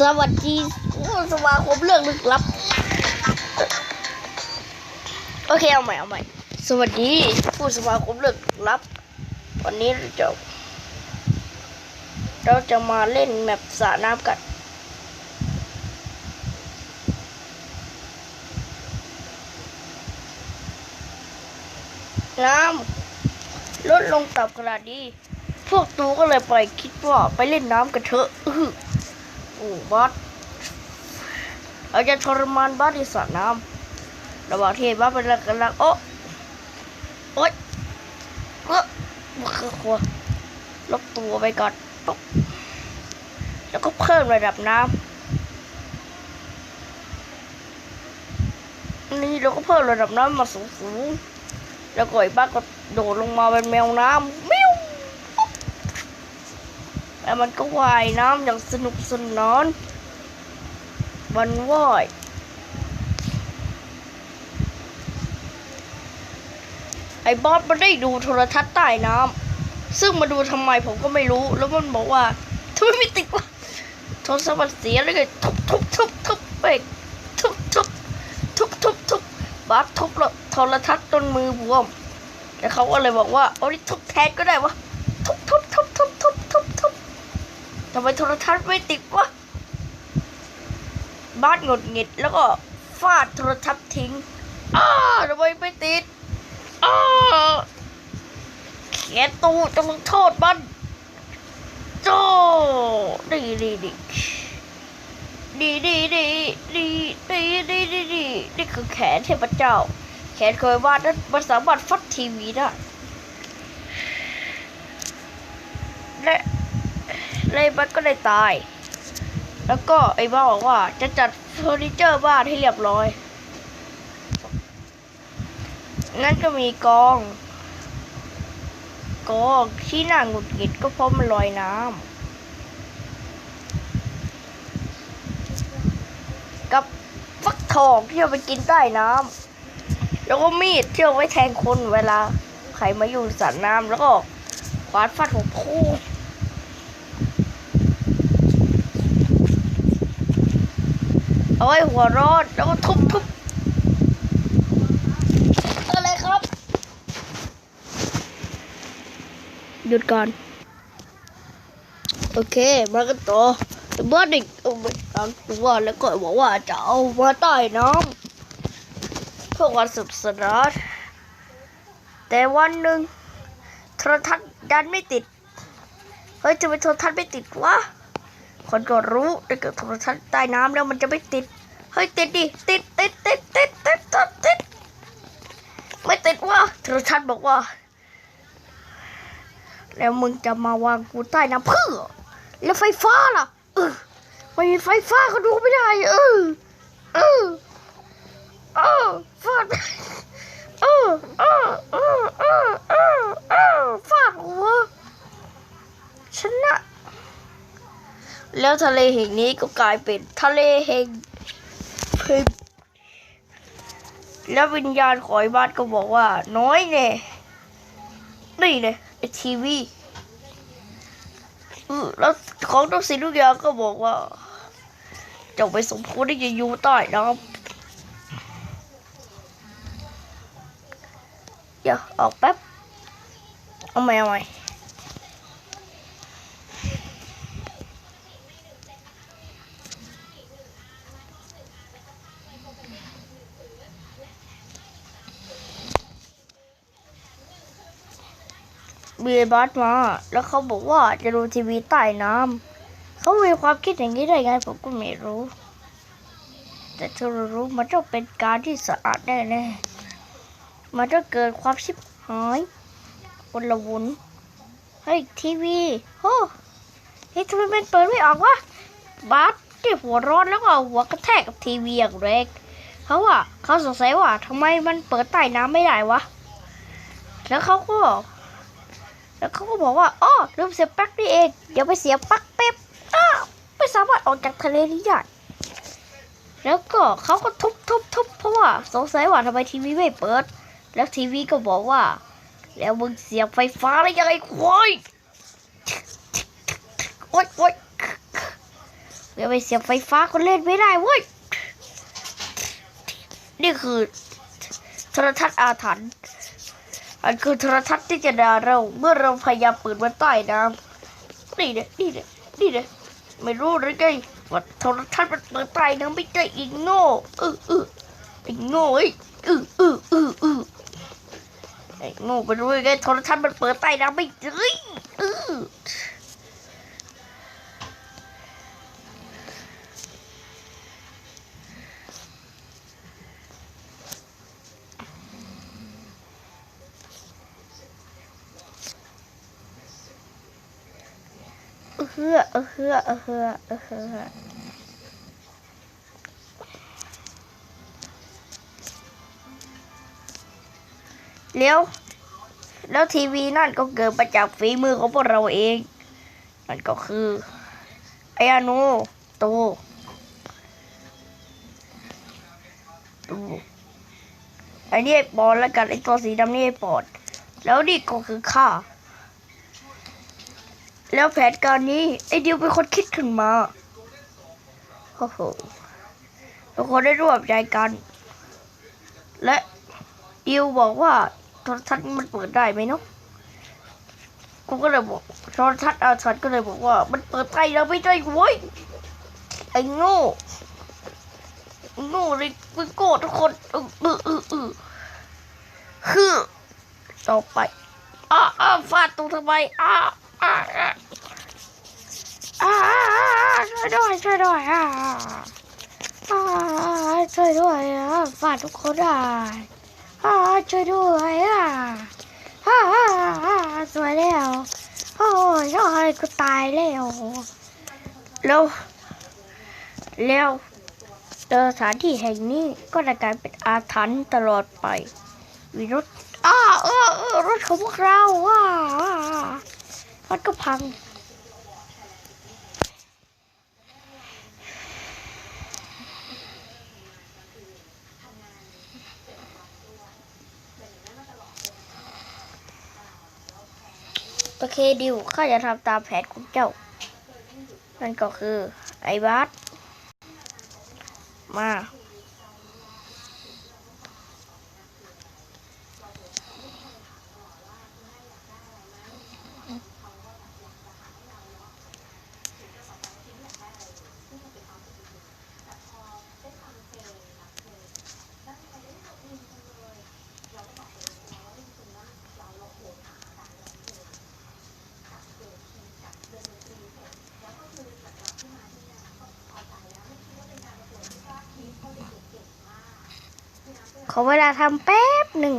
สวัสดีสมาคมเรื่องลึกลับ โอเคเอาใหม่เอาใหม่ สวัสดีผู้สมาคมเรื่องลับ วันนี้เราจะเราจะมาเล่นแมปสระน้ำกันน้ำลดลงต่ำขนาดนี้ พวกตูก็เลยไปคิดว่าไปเล่นน้ำกันเถอะ อื้อสเราจะทรมานบัสที่สระน้ำระหว่างที่บัสเป็นกำลังโอ๊ะโอ๊ยเออมันคือครัวลบตัวไปก่อนปุ๊บแล้วก็เพิ่มระดับน้ำนี่เราก็เพิ่มระดับน้ำมาสูงๆแล้วก็ไอ้บ้าก็โดดลงมาเป็นแมวน้ำ แล้วมันก็ว่ายน้ำอย่างสนุกสนานมันว่ายไอ้บอสมันได้ดูโทรทัศน์ใต้น้ำซึ่งมาดูทำไมผมก็ไม่รู้ แล้วมันบอกว่าทำไมไม่ติดวะโทรศัพท์เสียเลยทุบทุบทุบทุบไปทุบทุบทุบทุบทุบบาสทุบโทรทัศน์จนมือบวมแล้วเขาก็เลยบอกว่าเอาดิทุบแทนก็ได้วะทุบทุบทุบทุบทุบทุบทุบ ทำไมโทรทัศน์ไม่ติดวะบ้านหงดหงิดแล้วก็ฟาดโทรทัศน์ทิ้งอ้าทำไมไม่ติดอ้าเขียนตูจะลงโทษมันโจดีดีดีดีดีดีดีดีดีดีดีนี่คือแขนเทพเจ้า แขนเคยวาดนั้นมันสามารถฟัดทีวีได้ และ เลยมันก็เลยตาย แล้วก็ไอ้บ้าบอกว่าจะจัดเฟอร์นิเจอร์บ้านให้เรียบร้อย นั่นก็มีกองกองที่น่าหงุดหงิดก็เพราะมันลอยน้ำกับฟักทองที่เอาไปกินใต้น้ำแล้วก็มีดที่เอาไว้แทงคนเวลาใครมาอยู่สระน้ำแล้วก็ขวานฟาดหัวคู่ เอาไว้หัวร้อนแล้วก็ทุบทุบอะไรครับ หยุดก่อน โอเค มากันต่อบ้านเด็กเอาไปตามตัวแล้วก็บอกว่าจะเอามาใต้น้ำเพื่อความสนุกสนานแต่วันหนึ่งโทรทัศน์ดันไม่ติด เฮ้ยจะไปโทรทัศน์ไม่ติดวะ คนก็รู้ถ้าเกิดโทรทัศน์ใต้น้ำแล้วมันจะไม่ติด เฮ้ยติดดิ ติดติดติดติดติดติดติดไม่ติดวะโทรทัศน์บอกว่า แล้วมึงจะมาวางกูใต้น้ำเพื่อ แล้วไฟฟ้าล่ะเออไม่มีไฟฟ้าก็ดูไม่ได้ เอออ เออฟาดเออเออเออเออเออเออฟาดหัวชนะ แล้วทะเลแห่งนี้ก็กลายเป็นทะเลแห่งเพลิงแล้ววิญญาณของไอ้บ้านก็บอกว่า น้อยเนี่ยนี่เนี่ยไอทีวีแล้วของทุกสิ่งทุกอย่างก็บอกว่าเจ้าไปสมควรที่จะอยู่ใต้น้ำเดี๋ยวออกแป๊บเอาใหม่เอาใหม่ มีไอ้บัสมา แล้วเขาบอกว่าจะดูทีวีใต้น้ำเขามีความคิดอย่างนี้ได้ไงผมก็ไม่รู้ แต่เธอรู้มันต้องเป็นการที่สะอาดแน่ๆมันต้องเกิดความชิบหายวนละวนเฮ้ยทีวีโอ้เฮ้ยทำไมมันเปิดไม่ออกวะบัสที่หัวร้อนแล้วก็เอาหัวกระแทกกับทีวีอย่างแรงเขาว่าเขาสงสัยว่าทำไมมันเปิดใต้น้ำไม่ได้วะ แล้วเขาก็ แล้วเขาก็บอกว่าอ๋อลืมเสียบปลั๊กนี่เอง เดี๋ยวไปเสียบปลั๊กเป๊บอ้าไม่สามารถออกจากทะเลนี้ได้แล้วก็เขาก็ทุบทุบทุบเพราะว่าสงสัยว่าทำไมทีวีไม่เปิด แล้วทีวีก็บอกว่า แล้วมึงเสียบไฟฟ้าได้ยังไงควายโอ๊ยโอ๊ยเดี๋ยวไปเสียบไฟฟ้าก็เล่นไม่ได้เว้ยนี่คือโทรทัศน์อาถรรพ์ อันคือโทรทัศน์ที่จะด่าเรา เมื่อเราพยายามเปิดมันใต้น้ำนี่เนี่ยนี่เนี่ยนี่เนี่ยไม่รู้หรือไงว่าโทรทัศน์มันเปิดใต้น้ำไม่ใช่อีกโง่เออเออไอ้โง่ไอ้เออเออเออเออไอ้โง่ไปรู้ยังไงโทรทัศน์มันเปิดใต้น้ำไม่ใช่ เฮือเออเฮือเออเฮือเออเฮือแล้วแล้วทีวีนั่นก็เกิดมาจากฝีมือของพวกเราเอง นั่นก็คือไออาโนโตตูไอ้นี่ไอ้ปอนแล้วกันไอ้ตัวสีดำนี่ไอ้ปอนแล้วนี่ก็คือข้า แล้วแผนการนี้ ไอ้ดิวเป็นคนคิดขึ้นมาโอ้โหทุกคนได้ร่วมใจกัน และดิวบอกว่าโทรทัศน์มันเปิดได้ไหมเนาะกูก็เลยบอกโทรทัศน์อาทันก็เลยบอกว่า มันเปิดได้แล้วไม่ได้เว้ยไอ้โง่ไอ้โง่เลยมึงโกรธทุกคนเออเออเออเออคือต่อไปอ้าอ้าฟาดตรงทำไมอ้าอ้าอ้า ช่วยด้วยช่วยด้วยอ่าอ่าช่วยด้วยอะฝากทุกคนได้อ่าช่วยด้วยอะอ่าอ่าอ่าสวยแล้วโอ้ยโอ้ยกูตายแล้วแล้วแล้วสถานที่แห่งนี้ก็จะกลายเป็นอาถรรพ์ตลอดไปวิรุธอ้าเออรถของพวกเราว้าว้ารถก็พัง เคดิวข้าจะทำตามแผนของเจ้า นั่นก็คือไอ้บาสมา ขอเวลาทำแป๊บหนึ่ง